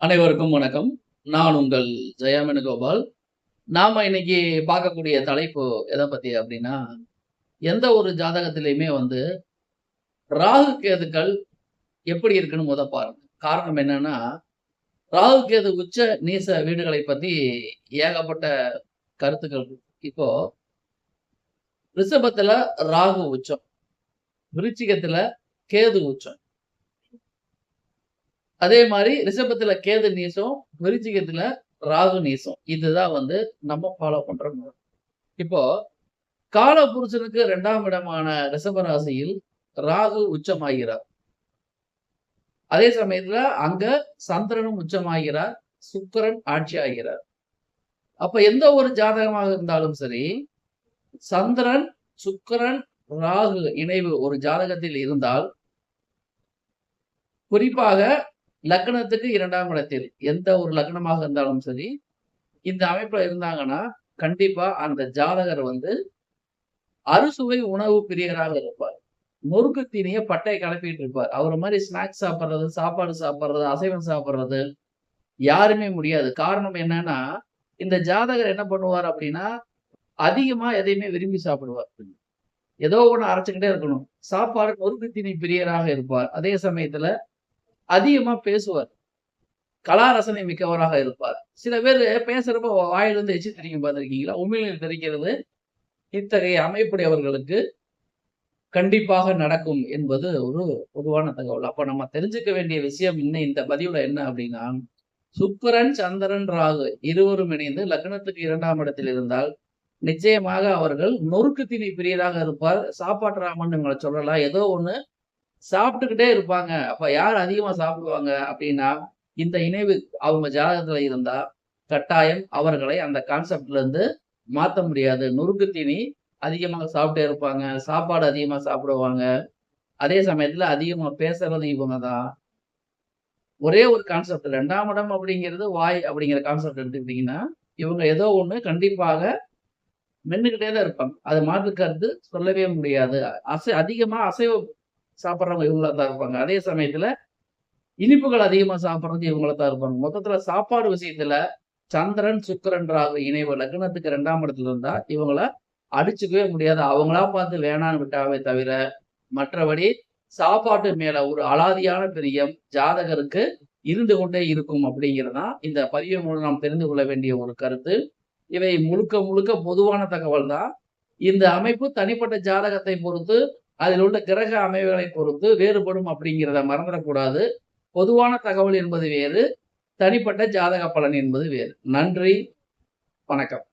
அனைவருக்கும் வணக்கம். நான் உங்கள் ஜெயாமின் கோபால் நாம இன்னைக்கு பார்க்கக்கூடிய தலைப்பு எதை பற்றி அப்படின்னா எந்த ஒரு ஜாதகத்திலையுமே வந்து ராகு கேதுக்கள் எப்படி இருக்குன்னு முத பாருங்க. காரணம் என்னன்னா ராகு கேது உச்ச நீச வீடுகளை பத்தி ஏகப்பட்ட கருத்துக்கள் இப்போ ரிஷபத்துல ராகு உச்சம் விருச்சிகத்தில் கேது உச்சம். அதே மாதிரி ரிஷபத்துல கேது நீசம் விருச்சிகத்துல ராகு நீசம். இதுதான் வந்து நம்ம ஃபாலோ பண்ற முறை. இப்போ கால புருஷனுக்கு இரண்டாம் இடமான ரிஷப ராசியில் ராகு உச்சமாகிறார். அதே சமயத்துல அங்க சந்திரனும் உச்சமாகிறார் சுக்கிரன் ஆட்சி ஆகிறார் அப்ப எந்த ஒரு ஜாதகமாக இருந்தாலும் சரி சந்திரன் சுக்கிரன் ராகு இணைவு ஒரு ஜாதகத்தில் இருந்தால் குறிப்பாக லக்னத்துக்கு இரண்டாம் இடத்தில் எந்த ஒரு லக்னமாக இருந்தாலும் சரி இந்த அமைப்புல இருந்தாங்கன்னா கண்டிப்பா அந்த ஜாதகர் வந்து அறுசுவை உணவு பிரியராக இருப்பார். நொறுக்கு தீனிய பட்டை கிளப்பிட்டு இருப்பார். அவர் மாதிரி ஸ்நாக்ஸ் சாப்பிட்றது சாப்பாடு சாப்பிட்றது அசைவம் சாப்பிட்றது யாருமே முடியாது. காரணம் என்னன்னா இந்த ஜாதகர் என்ன பண்ணுவார் அப்படின்னா அதிகமா எதையுமே விரும்பி சாப்பிடுவார். ஏதோ ஒண்ணு அரைச்சுக்கிட்டே இருக்கணும். சாப்பாடு நொறுக்கு தீனி பிரியராக இருப்பார். அதே சமயத்துல அதிகமா பேசுவார். கலா ரசனை மிக்கவராக இருப்பார். சில பேர் பேசுறப்ப வாயிலிருந்து எச்சு தெரியும் பார்த்துருக்கீங்களா? உண்மையில் தெரிகிறது இத்தகைய அமைப்புடையவர்களுக்கு கண்டிப்பாக நடக்கும் என்பது ஒரு பொதுவான தகவல். அப்ப நம்ம தெரிஞ்சுக்க வேண்டிய விஷயம் இன்னும் இந்த பதிவுல என்ன அப்படின்னா சுக்கிரன் சந்திரன் ராகு இருவரும் இணைந்து லக்னத்துக்கு இரண்டாம் இடத்தில் இருந்தால் நிச்சயமாக அவர்கள் நொறுக்கு திணி பிரியராக இருப்பார். சாப்பாட்டு ராமன் இவங்களை சொல்லலாம். ஏதோ ஒன்று சாப்பிட்டுக்கிட்டே இருப்பாங்க. அப்ப யார் அதிகமா சாப்பிடுவாங்க அப்படின்னா இந்த இணைவு அவங்க ஜாதகத்துல இருந்தா கட்டாயம் அவர்களை அந்த கான்செப்ட்ல இருந்து மாத்த முடியாது. நுறுக்கு தீனி அதிகமாக சாப்பிட்டே இருப்பாங்க. சாப்பாடு அதிகமா சாப்பிடுவாங்க. அதே சமயத்துல அதிகமா பேசுறது இவங்க தான். ஒரே ஒரு கான்செப்ட் ரெண்டாம் இடம் அப்படிங்கிறது வாய் அப்படிங்கிற கான்செப்ட் எடுத்துக்கிட்டீங்கன்னா இவங்க ஏதோ ஒண்ணு கண்டிப்பாக மென்னுக்கிட்டே தான் இருப்பாங்க. அது மாற்று கருத்து சொல்லவே முடியாது. அசை அதிகமா அசைவ சாப்பிட்றவங்க இவங்களா தான் இருப்பாங்க. அதே சமயத்துல இனிப்புகள் அதிகமா சாப்பிட்றது இவங்கள தான் இருப்பாங்க. மொத்தத்துல சாப்பாடு விஷயத்துல சந்திரன் சுக்கிரன் ராகு இணைவு லக்னத்துக்கு ரெண்டாம் இடத்துல இருந்தா இவங்கள அடிச்சுக்கவே முடியாது. அவங்களா பார்த்து வேணான்னு விட்டாவே தவிர மற்றபடி சாப்பாட்டு மேல ஒரு அலாதியான பிரியம் ஜாதகருக்கு இருந்து கொண்டே இருக்கும் அப்படிங்கிறதா இந்த பதிவு மூலம் நாம் தெரிந்து கொள்ள வேண்டிய ஒரு கருத்து. இவை முழுக்க முழுக்க பொதுவான தகவல் தான் இந்த அமைப்பு தனிப்பட்ட ஜாதகத்தை பொறுத்து அதில் உள்ள கிரக அமைவுகளை பொறுத்து வேறுபடும் அப்படிங்கிறத மறந்துடக்கூடாது. பொதுவான தகவல் என்பது வேறு தனிப்பட்ட ஜாதக பலன் என்பது வேறு. நன்றி வணக்கம்.